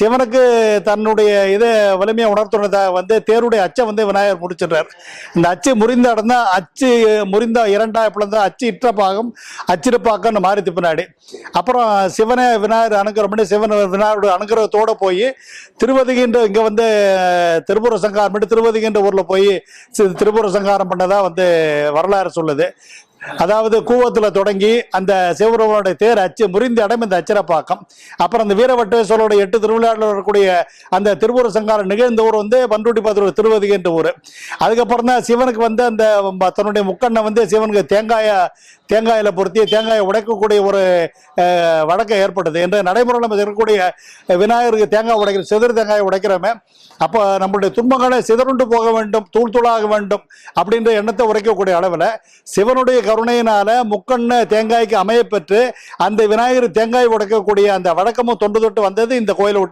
சிவனுக்கு தன்னுடைய இதை வலிமையை உணர்த்துனதா வந்து தேருடைய அச்சை வந்து விநாயகர் முடிச்சிடுறார். இந்த அச்சு முறிந்த இடம் தான் அச்சு முறிந்த இரண்டா பிளந்த அச்சு இற்ற பாகம் அச்சிறுப்பாக்கம்னு மாறித்து பின்னாடி. அப்புறம் சிவனை விநாயகர் அனுகிரகம் பண்ணி சிவன் விநாயகருடைய அனுகிரகத்தோடு போய் திருவதிகின்ற இங்கே வந்து திருப்புர சங்காரம் பண்ணி திருவதிகின்ற ஊரில் போய் சி- சங்காரம் பண்ணதாக வந்து வரலாறு சொல்லுது. அதாவது கூவத்தில் தொடங்கி அந்த சிவபெருமானுடைய தேர் அச்சு முறிந்த இடம் இந்த அச்சிரப்பாக்கம் அப்புறம் அந்த வீரவட்டேஸ்வரோட எட்டு திருவிழாவில் வரக்கூடிய அந்த திருவூர் சங்காரம் நிகழ்ந்த ஊர் வந்து பண்ருட்டி திருவதி என்ற ஊர். அதுக்கப்புறம் தான் சிவனுக்கு வந்து அந்த தன்னுடைய முக்கண்ணை வந்து சிவனுக்கு தேங்காயை தேங்காயில் பொருத்தி தேங்காயை உடைக்கக்கூடிய ஒரு வழக்கம் ஏற்பட்டது. என்ற நடைமுறையில் நம்ம இருக்கக்கூடிய விநாயகருக்கு தேங்காய் உடைக்கிற சிதறு தேங்காயை உடைக்கிறோமே அப்போ நம்மளுடைய துன்பங்களை சிதறுண்டு போக வேண்டும் தூள் தூளாக வேண்டும் அப்படின்ற எண்ணத்தை உரைக்கக்கூடிய அளவில் சிவனுடைய கருணையினால முக்கண்ண தேங்காய்க்கு அமையப்பெற்று அந்த விநாயகர் தேங்காய் உடைக்கக்கூடிய அந்த வழக்கமும் தொன்று தொட்டு வந்தது இந்த கோயிலை ஒட்டி